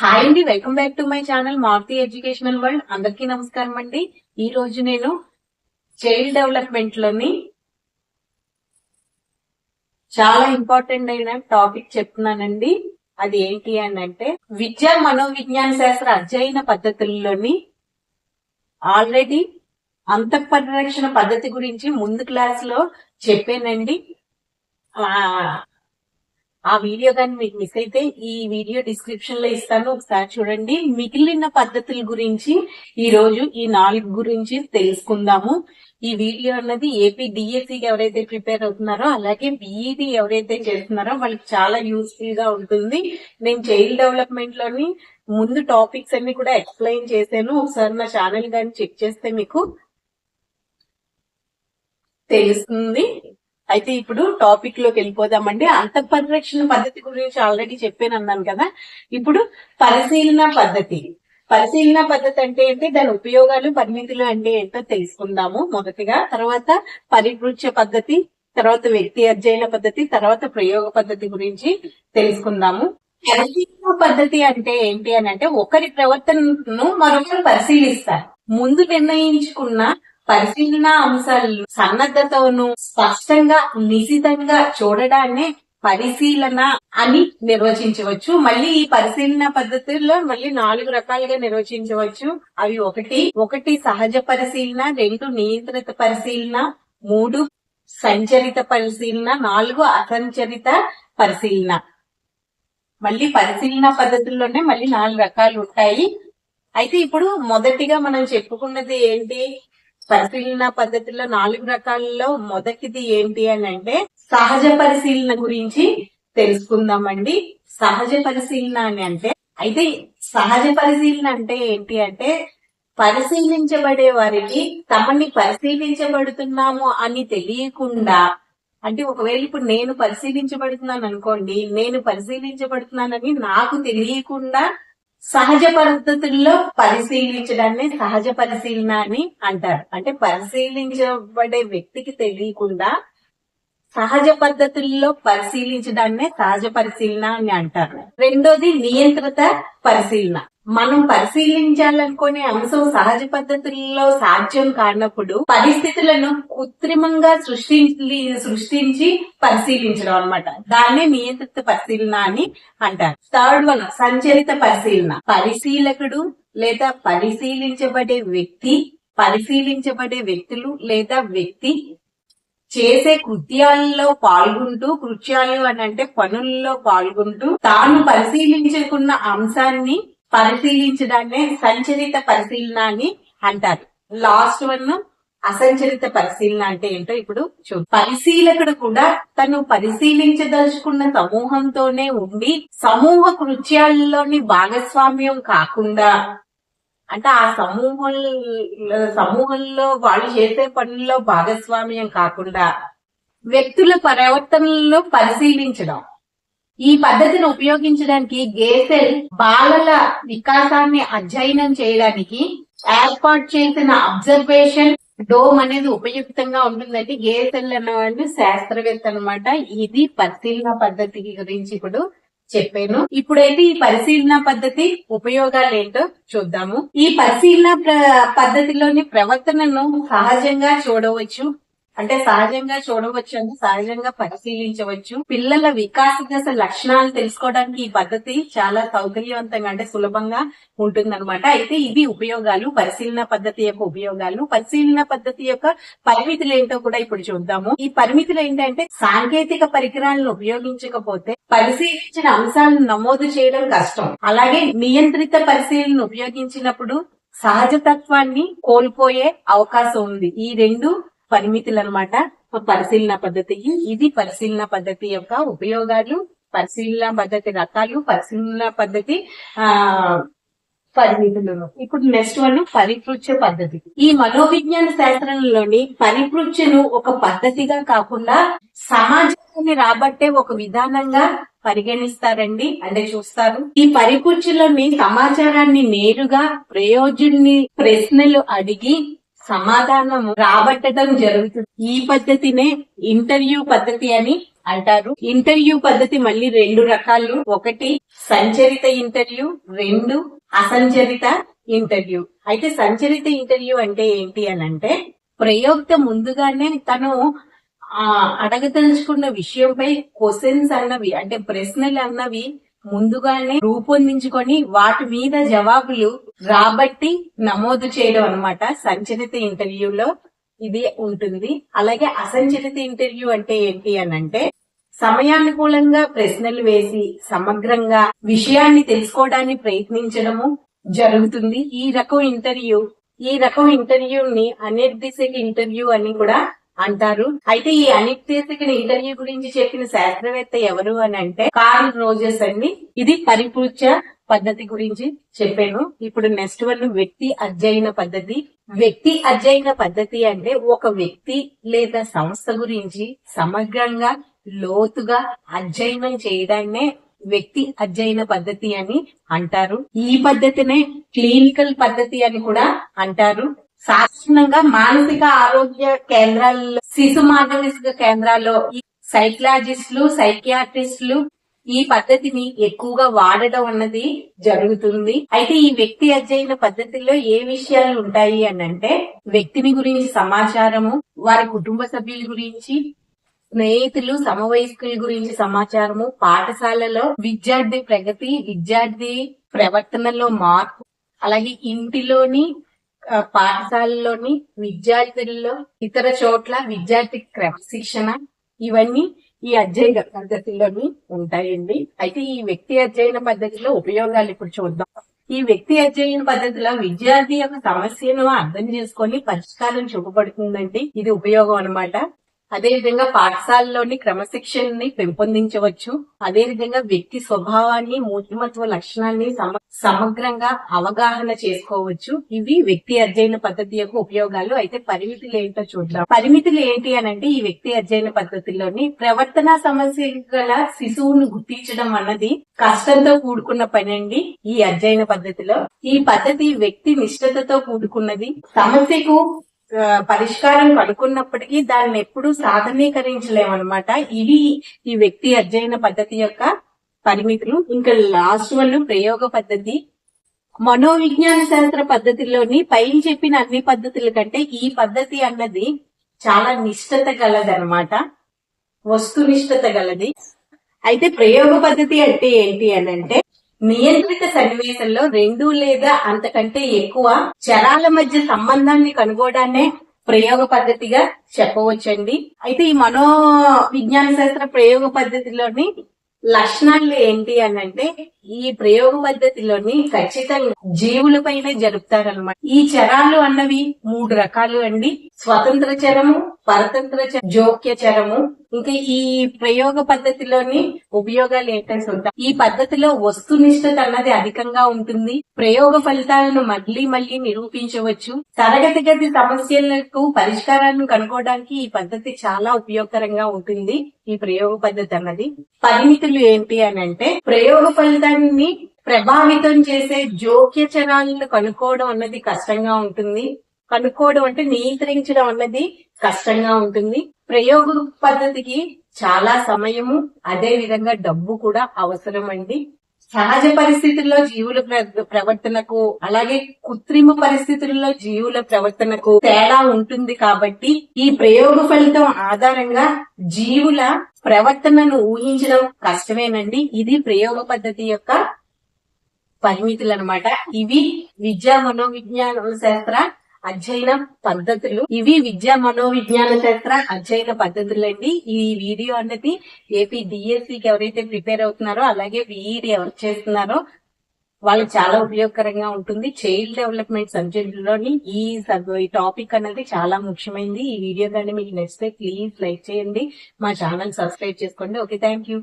Hi అండి. Welcome back to my channel Maruthi educational world అందరికీ నమస్కారం అండి. ఈ రోజు నేను చైల్డ్ డెవలప్మెంట్లోని చాలా ఇంపార్టెంట్ అయిన టాపిక్ చెప్తున్నానండి. అది ఏంటి అని అంటే విద్యా మనోవిజ్ఞాన శాస్త్ర అధ్యయన పద్ధతుల్లోని ఆల్రెడీ అంతఃపరిరక్షణ పద్ధతి గురించి ముందు క్లాస్లో చెప్పానండి. ఆ, వీడియో కానీ మీకు మిస్ అయితే ఈ వీడియో డిస్క్రిప్షన్లో ఇస్తాను. ఒకసారి చూడండి. మిగిలిన పద్ధతుల గురించి ఈ రోజు ఈ నాలుగు గురించి తెలుసుకుందాము. ఈ వీడియో అన్నది ఏపీ డిఎస్సికి ఎవరైతే ప్రిపేర్ అవుతున్నారో అలాగే బిఈడి ఎవరైతే చేస్తున్నారో వాళ్ళకి చాలా యూస్ఫుల్గా ఉంటుంది. నేను చైల్డ్ డెవలప్మెంట్లోని ముందు టాపిక్స్ అన్ని కూడా ఎక్స్ప్లెయిన్ చేశాను. ఒకసారి నా ఛానల్ కానీ చెక్ చేస్తే మీకు తెలుస్తుంది. అయితే ఇప్పుడు టాపిక్లోకి వెళ్ళిపోదామండి. అంతఃపరిరక్షణ పద్ధతి గురించి ఆల్రెడీ చెప్పాను అన్నాను కదా. ఇప్పుడు పరిశీలన పద్ధతి. పరిశీలన పద్ధతి అంటే ఏంటి? దాని ఉపయోగాలు పరిమితులు అంటే ఏంటో తెలుసుకుందాము మొదటిగా. తర్వాత పరిపృచ్ఛ పద్ధతి తర్వాత వ్యక్తి అధ్యయన పద్ధతి తర్వాత ప్రయోగ పద్ధతి గురించి తెలుసుకుందాము. పరిశీలన పద్ధతి అంటే ఏంటి అని అంటే ఒకరి ప్రవర్తనను మరొకరు పరిశీలిస్తారు. ముందు నిర్ణయించుకున్న పరిశీలన అంశాలను సన్నద్ధతను స్పష్టంగా నిశితంగా చూడడాన్నే పరిశీలన అని నిర్వచించవచ్చు. మళ్ళీ ఈ పరిశీలన పద్ధతుల్లో మళ్ళీ నాలుగు రకాలుగా నిర్వచించవచ్చు. అవి ఒకటి ఒకటి సహజ పరిశీలన రెండు నియంత్రిత పరిశీలన మూడు సంచరిత పరిశీలన నాలుగు అసంచరిత పరిశీలన. మళ్ళీ పరిశీలన పద్ధతుల్లోనే మళ్ళీ నాలుగు రకాలు ఉంటాయి. అయితే ఇప్పుడు మొదటిగా మనం చెప్పుకున్నది ఏంటి? పరిశీలన పద్ధతిలో నాలుగు రకాలలో మొదటిది ఏంటి అని అంటే సహజ పరిశీలన గురించి తెలుసుకుందామండి. సహజ పరిశీలన అని అంటే అయితే సహజ పరిశీలన అంటే ఏంటి అంటే పరిశీలించబడే వారికి తమని పరిశీలించబడుతున్నాము అని తెలియకుండా అంటే ఒకవేళ ఇప్పుడు నేను పరిశీలించబడుతున్నాను అనుకోండి నేను పరిశీలించబడుతున్నానని నాకు తెలియకుండా సహజ పద్ధతుల్లో పరిశీలించడాన్ని సహజ పరిశీలన అని అంటారు. అంటే పరిశీలించబడే వ్యక్తికి తెలియకుండా సహజ పద్ధతుల్లో పరిశీలించడాన్నే సహజ పరిశీలన అని అంటారు. రెండోది నియంత్రిత పరిశీలన. మనం పరిశీలించాలనుకునే అంశం సహజ పద్ధతుల్లో సాధ్యం కానప్పుడు పరిస్థితులను కృత్రిమంగా సృష్టించి సృష్టించి పరిశీలించడం అన్నమాట. దాన్నే నియంత్రిత పరిశీలన అని అంటారు. థర్డ్ వన్ సంచరిత పరిశీలన. పరిశీలకుడు లేదా పరిశీలించబడే వ్యక్తి పరిశీలించబడే వ్యక్తులు లేదా వ్యక్తి చేసే కృత్యాలలో పాల్గొంటూ కృత్యాలు అని అంటే పనుల్లో పాల్గొంటూ తాను పరిశీలించకున్న అంశాన్ని పరిశీలించడాన్ని సంచరిత పరిశీలన అని అంటారు. లాస్ట్ వన్ అసంచరిత పరిశీలన అంటే ఏంటో ఇప్పుడు చూ పరిశీలకుడు కూడా తను పరిశీలించదలుచుకున్న సమూహంతోనే ఉండి సమూహ కృత్యాలలోని భాగస్వామ్యం కాకుండా అంటే ఆ సమూహం సమూహంలో వాళ్ళు చేసే పనుల్లో భాగస్వామ్యం కాకుండా వ్యక్తుల పరివర్తనలో పరిశీలించడం. ఈ పద్ధతిని ఉపయోగించడానికి గేసెల్ బాలల వికాసాన్ని అధ్యయనం చేయడానికి ఏర్పాటు చేసిన అబ్జర్వేషన్ డోమ్ అనేది ఉపయుక్తంగా ఉంటుందండి. గేసెల్ అన్నవాడు శాస్త్రవేత్త అన్నమాట. ఇది పరిశీలన పద్ధతి గురించి ఇప్పుడు చెప్పాను. ఇప్పుడైతే ఈ పరిశీలన పద్ధతి ఉపయోగాలు ఏంటో చూద్దాము. ఈ పరిశీలన పద్ధతిలోని ప్రవర్తనను సహజంగా చూడవచ్చు. అంటే సహజంగా చూడవచ్చు అంటే సహజంగా పరిశీలించవచ్చు. పిల్లల వికాస దశ లక్షణాలు తెలుసుకోవడానికి ఈ పద్ధతి చాలా సౌకర్యవంతంగా అంటే సులభంగా ఉంటుందన్నమాట. అయితే ఇవి ఉపయోగాలు పరిశీలన పద్ధతి యొక్క ఉపయోగాలు. పరిశీలన పద్ధతి యొక్క పరిమితులు ఏంటో కూడా ఇప్పుడు చూద్దాము. ఈ పరిమితులు ఏంటంటే సాంకేతిక పరికరాలను ఉపయోగించకపోతే పరిశీలించిన అంశాలను నమోదు చేయడం కష్టం. అలాగే నియంత్రిత పరిశీలన ఉపయోగించినప్పుడు సహజతత్వాన్ని కోల్పోయే అవకాశం ఉంది. ఈ రెండు పరిమితులు అనమాట పరిశీలన పద్ధతి ఇది పరిశీలన పద్ధతి యొక్క ఉపయోగాలు పరిశీలన పద్ధతి రకాలు పరిశీలన పద్ధతి ఆ పరిమితులు ఇప్పుడు నెక్స్ట్ వన్ పరిపృచ్ఛ పద్ధతి. ఈ మనోవిజ్ఞాన శాస్త్రంలోని పరిపృచ్ఛను ఒక పద్ధతిగా కాకుండా సమాజాన్ని రాబట్టే ఒక విధానంగా పరిగణిస్తారండి. అంటే చూస్తారు ఈ పరిపృచ్ఛలోని సమాచారాన్ని నేరుగా ప్రయోజుని ప్రశ్నలు అడిగి సమాధానం రాబట్టడం జరుగుతుంది ఈ పద్ధతినే ఇంటర్వ్యూ పద్ధతి అని అంటారు. ఇంటర్వ్యూ పద్ధతి మళ్ళీ రెండు రకాలు. ఒకటి సంచరిత ఇంటర్వ్యూ. రెండు అసంచరిత ఇంటర్వ్యూ. అయితే సంచరిత ఇంటర్వ్యూ అంటే ఏంటి అని అంటే ప్రయోక్త ముందుగానే తను ఆ అడగదలుచుకున్న విషయంపై క్వశ్చన్స్ అన్నవి అంటే ప్రశ్నలు అన్నవి ముందుగానే రూపొందించుకొని వాటి మీద జవాబులు రాబట్టి నమోదు చేయడం అన్నమాట. సంచరిత ఇంటర్వ్యూలో ఇది ఉంటుంది. అలాగే అసంచరిత ఇంటర్వ్యూ అంటే ఏంటి అని అంటే సమయానుకూలంగా ప్రశ్నలు వేసి సమగ్రంగా విషయాన్ని తెలుసుకోవడానికి ప్రయత్నించడము జరుగుతుంది. ఈ రకం ఇంటర్వ్యూ ఈ రకం ఇంటర్వ్యూని అనిర్దేశక ఇంటర్వ్యూ అని కూడా అంటారు. అయితే ఈ అనిర్దేశక ఇంటర్వ్యూ గురించి చెప్పిన శాస్త్రవేత్త ఎవరు అని అంటే కార్ల్ రోజెస్ అండి. ఇది పరిపూర్చ పద్ధతి గురించి చెప్పాను. ఇప్పుడు నెక్స్ట్ వన్ వ్యక్తి అధ్యయన పద్ధతి. వ్యక్తి అధ్యయన పద్ధతి అంటే ఒక వ్యక్తి లేదా సంస్థ గురించి సమగ్రంగా లోతుగా అధ్యయనం చేయడాన్నే వ్యక్తి అధ్యయన పద్ధతి అని అంటారు. ఈ పద్ధతినే క్లినికల్ పద్ధతి అని కూడా అంటారు. సాధారణంగా మానసిక ఆరోగ్య కేంద్రాల్లో శిశు మానసిక కేంద్రాల్లో ఈ సైకలాజిస్టులు సైకియాట్రిస్టులు ఈ పద్ధతిని ఎక్కువగా వాడడం అన్నది జరుగుతుంది. అయితే ఈ వ్యక్తి అధ్యయన పద్ధతిలో ఏ విషయాలు ఉంటాయి అని అంటే వ్యక్తిని గురించి సమాచారము వారి కుటుంబ సభ్యుల గురించి స్నేహితులు సమవయస్కుల గురించి సమాచారము పాఠశాలలో విద్యార్థి ప్రగతి విద్యార్థి ప్రవర్తనలో మార్పు అలాగే ఇంటిలోని పాఠశాలలోని విద్యార్థుల్లో ఇతర చోట్ల విద్యార్థి క్రమశిక్షణ ఇవన్నీ ఈ అధ్యయన పద్ధతిలోని ఉంటాయండి. అయితే ఈ వ్యక్తి అధ్యయన పద్ధతిలో ఉపయోగాలు ఇప్పుడు చూద్దాం. ఈ వ్యక్తి అధ్యయన పద్ధతిలో విద్యార్థి యొక్క సమస్యను అర్థం చేసుకొని పరిష్కారం చూపబడుతుందండి. ఇది ఉపయోగం అన్నమాట. అదే విధంగా పాఠశాలలోని క్రమశిక్షణని పెంపొందించవచ్చు. అదే విధంగా వ్యక్తి స్వభావాన్ని మూర్తిమత్వ లక్షణాన్ని సమ- సమగ్రంగా అవగాహన చేసుకోవచ్చు. ఇవి వ్యక్తి అధ్యయన పద్ధతి యొక్క ఉపయోగాలు. అయితే పరిమితులు ఏంటో చూద్దాం. పరిమితులు ఏంటి అనంటే ఈ వ్యక్తి అధ్యయన పద్ధతిలోని ప్రవర్తన సమస్య గల శిశువును గుర్తించడం అన్నది కష్టంతో కూడుకున్న పని అండి ఈ అధ్యయన పద్ధతిలో. ఈ పద్ధతి వ్యక్తి నిష్ఠతతో కూడుకున్నది. సమస్యకు పరిష్కారం కనుక్కున్నప్పటికీ దాన్ని ఎప్పుడు సాధనీకరించలేమన్నమాట ఇవి ఈ వ్యక్తి అధ్యయన పద్ధతి యొక్క పరిమితులు. ఇంకా లాస్ట్ వన్ ప్రయోగ పద్ధతి. మనోవిజ్ఞాన శాస్త్ర పద్ధతిలోని పైన చెప్పిన అన్ని పద్ధతుల కంటే ఈ పద్ధతి అన్నది చాలా నిష్ఠత గలదన్నమాట. వస్తునిష్ఠత గలది. అయితే ప్రయోగ పద్ధతి అంటే ఏంటి అని అంటే నియంత్రిత సన్నివేశంలో రెండు లేదా అంతకంటే ఎక్కువ చరాల మధ్య సంబంధాన్ని కనుగోడాన్నే ప్రయోగ పద్ధతిగా చెప్పవచ్చండి. అయితే ఈ మనో విజ్ఞాన శాస్త్ర ప్రయోగ పద్ధతిలోని లక్షణాలు ఏంటి అని అంటే ఈ ప్రయోగ పద్ధతిలోని ఖచ్చితంగా జీవులపైనే జరుపుతారనమాట ఈ చరాలు అన్నవి మూడు రకాలు అండి. స్వతంత్ర చరము పరతంత్ర జోక్య చరము. ఇంకా ఈ ప్రయోగ పద్ధతిలోని ఉపయోగాలు ఏంటని చూద్దాం. ఈ పద్ధతిలో వస్తునిష్ఠత అన్నది అధికంగా ఉంటుంది. ప్రయోగ ఫలితాలను మళ్ళీ మళ్ళీ నిరూపించవచ్చు. తరగతి గది సమస్యలకు పరిష్కారాలను కనుక్కోవడానికి ఈ పద్ధతి చాలా ఉపయోగకరంగా ఉంటుంది. ఈ ప్రయోగ పద్ధతి అన్నది. పరిమితులు ఏంటి అని అంటే ప్రయోగ ఫలితాన్ని ప్రభావితం చేసే జోక్య చరాలను కనుక్కోవడం అన్నది కష్టంగా ఉంటుంది. కనుక్కోవడం అంటే నియంత్రించడం అన్నది కష్టంగా ఉంటుంది. ప్రయోగ పద్ధతికి చాలా సమయము అదే విధంగా డబ్బు కూడా అవసరం అండి సహజ పరిస్థితుల్లో జీవుల ప్రవర్తనకు అలాగే కృత్రిమ పరిస్థితుల్లో జీవుల ప్రవర్తనకు తేడా ఉంటుంది కాబట్టి ఈ ప్రయోగ ఫలితం ఆధారంగా జీవుల ప్రవర్తనను ఊహించడం కష్టమేనండి. ఇది ప్రయోగ పద్ధతి యొక్క పరిమితులు అనమాట ఇవి విద్యా మనోవిజ్ఞాన శాస్త్ర అధ్యయన పద్ధతులు. ఇవి విద్యా మనోవిజ్ఞాన శాస్త్ర అధ్యయన పద్ధతులు అండి ఈ వీడియో అనేది ఏపీ డిఎస్సికి ఎవరైతే ప్రిపేర్ అవుతున్నారో అలాగే బీఈడి ఎవరు చేస్తున్నారో వాళ్ళకి చాలా ఉపయోగకరంగా ఉంటుంది. చైల్డ్ డెవలప్మెంట్ సబ్జెక్ట్లోని ఈ సబ్- ఈ టాపిక్ అనేది చాలా ముఖ్యమైనది ఈ వీడియో కానీ మీకు నచ్చితే ప్లీజ్ లైక్ చేయండి. మా ఛానల్ సబ్స్క్రైబ్ చేసుకోండి. Okay thank you.